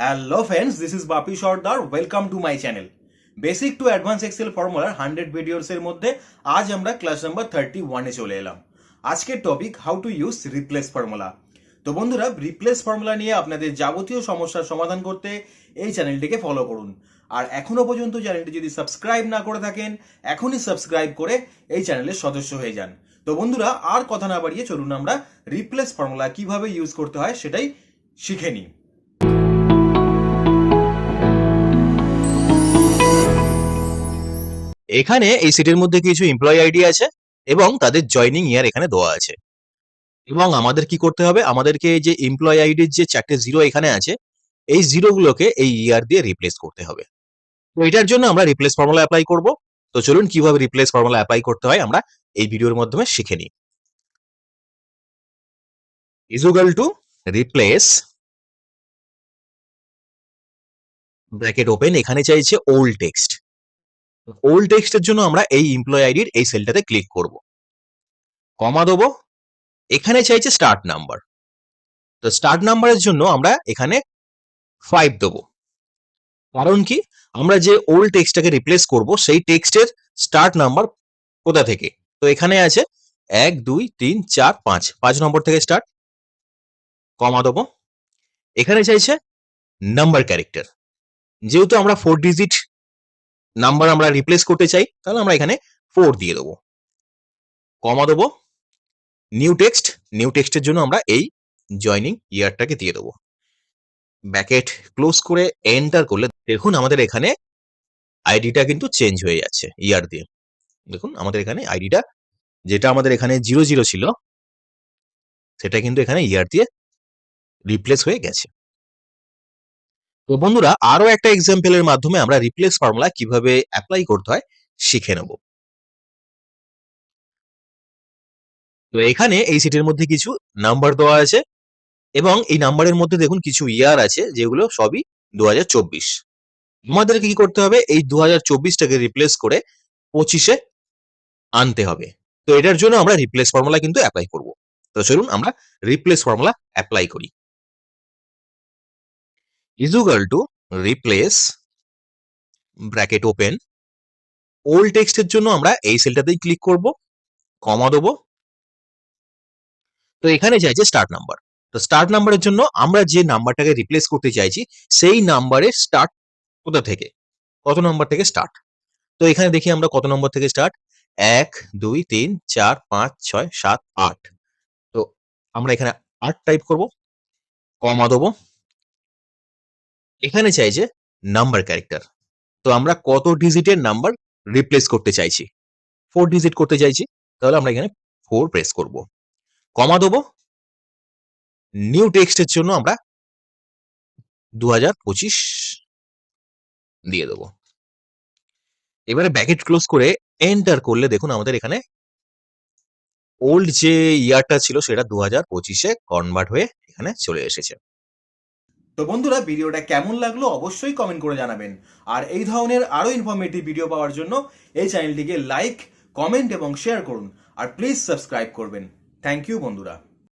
Hello friends this is Bapi Sardar welcome to my channel basic to advance Excel ফর্মুলার hundred ভিডিওসের মধ্যে আজ আমরা class number thirty ওয়ানে চলে এলাম। আজকের topic how to use replace formula তো বন্ধুরা রিপ্লেস ফর্মুলা নিয়ে আপনাদের যাবতীয় সমস্যার সমাধান করতে এই চ্যানেলটিকে ফলো করুন। আর এখনও পর্যন্ত চ্যানেলটি যদি সাবস্ক্রাইব না করে থাকেন, এখনই সাবস্ক্রাইব করে এই চ্যানেলের সদস্য হয়ে যান। তো বন্ধুরা, আর কথা না বাড়িয়ে চলুন আমরা রিপ্লেস ফর্মুলা কীভাবে ইউজ করতে হয় সেটাই শিখে নিই। এখানে এই সিটের মধ্যে কিছু এমপ্লয়ি আইডি আছে এবং তাদের জয়নিং ইয়ার এখানে দেওয়া আছে। এবং আমাদের কি করতে হবে? আমাদেরকে যে এমপ্লয়ি আইডির যে চারটে জিরো এখানে আছে, এই জিরো গুলোকে এই ইয়ার দিয়ে রিপ্লেস করতে হবে। তো এটার জন্য আমরা রিপ্লেস ফর্মুলা অ্যাপ্লাই করব। তো চলুন কীভাবে রিপ্লেস ফর্মুলা অ্যাপ্লাই করতে হয় আমরা এই ভিডিওর মাধ্যমে শিখে নিই। Equal to replace bracket open এখানে চাইছে ওল্ড টেক্সট ওল্ড টেক্সটের জন্য আমরা এই এমপ্লয় আইডির এই সেলটাতে ক্লিক করব। কমা দেবো। এখানে চাইছে স্টার্ট নাম্বার তো স্টার্ট নাম্বারের জন্য আমরা এখানে ফাইভ দেবো। কারণ কি? আমরা যে ওল্ড টেক্সটটাকে রিপ্লেস করব, সেই টেক্সটের স্টার্ট নাম্বার কোথা থেকে? তো এখানে আছে এক, দুই, তিন, চার, পাঁচ। পাঁচ নম্বর থেকে স্টার্ট কমা দেবো। এখানে চাইছে নাম্বার ক্যারেক্টার যেহেতু আমরা ফোর ডিজিট নাম্বার আমরা রিপ্লেস করতে চাই, তাহলে আমরা এখানে ফোর দিয়ে দেবো। কমা দেবো। নিউ টেক্সট নিউ টেক্সটের জন্য আমরা এই জয়নিং ইয়ারটাকে দিয়ে দেবো। ব্যাকেট ক্লোজ করে এন্টার করলে দেখুন আমাদের এখানে আইডিটা কিন্তু চেঞ্জ হয়ে যাচ্ছে ইয়ার দিয়ে। দেখুন আমাদের এখানে আইডিটা যেটা আমাদের এখানে জিরো জিরো ছিল, সেটা কিন্তু এখানে ইয়ার দিয়ে রিপ্লেস হয়ে গেছে। তো বন্ধুরা, আরও একটা এক্সাম্পলের মাধ্যমে আমরা রিপ্লেস ফর্মুলা কীভাবে অ্যাপ্লাই করতে হয় শিখে নেব। তো এখানে এই সিটের মধ্যে কিছু নাম্বার দেওয়া আছে এবং এই নাম্বারের মধ্যে দেখুন কিছু ইয়ার আছে যেগুলো সবই দু হাজার চব্বিশ। তোমাদেরকে কি করতে হবে? এই দু টাকে রিপ্লেস করে পঁচিশে আনতে হবে। তো এটার জন্য আমরা রিপ্লেস ফর্মুলা কিন্তু অ্যাপ্লাই করব। তো চলুন আমরা রিপ্লেস ফর্মুলা অ্যাপ্লাই করি। Equal to replace bracket open old টেক্সটের জন্য আমরা এই সেলটাতেই ক্লিক করব কমা দেবো। তো এখানে চাইছে স্টার্ট নাম্বার তো স্টার্ট নাম্বারের জন্য আমরা যে নাম্বারটাকে রিপ্লেস করতে চাইছি, সেই নাম্বারের স্টার্ট কোথা থেকে? কত নম্বর থেকে স্টার্ট তো এখানে দেখি আমরা কত নম্বর থেকে স্টার্ট এক, দুই, তিন, চার, পাঁচ, ছয়, সাত, আট। তো আমরা এখানে আট টাইপ করব কমা দেবো। এখানে চাইছে নাম্বার ক্যারেক্টার তো আমরা কত ডিজিটের নাম্বার রিপ্লেস করতে চাইছি? ফোর ডিজিট করতে চাইছি, তাহলে আমরা এখানে ফোর প্রেস করব। কমা দেবো। নিউ টেক্সটের জন্য আমরা দু দিয়ে দেবো। এবারে ব্যাকেট ক্লোজ করে এন্টার করলে দেখুন আমাদের এখানে ওল্ড যে ইয়ারটা ছিল সেটা দু হাজার পঁচিশে কনভার্ট হয়ে এখানে চলে এসেছে। তো বন্ধুরা, ভিডিওটা কেমন লাগল অবশ্যই কমেন্ট করে জানাবেন। আর এই ধরনের আরও ইনফরমেটিভ ভিডিও পাওয়ার জন্য এই চ্যানেলটিকে লাইক কমেন্ট এবং শেয়ার করুন। আর প্লিজ সাবস্ক্রাইব করবেন। থ্যাংক ইউ বন্ধুরা।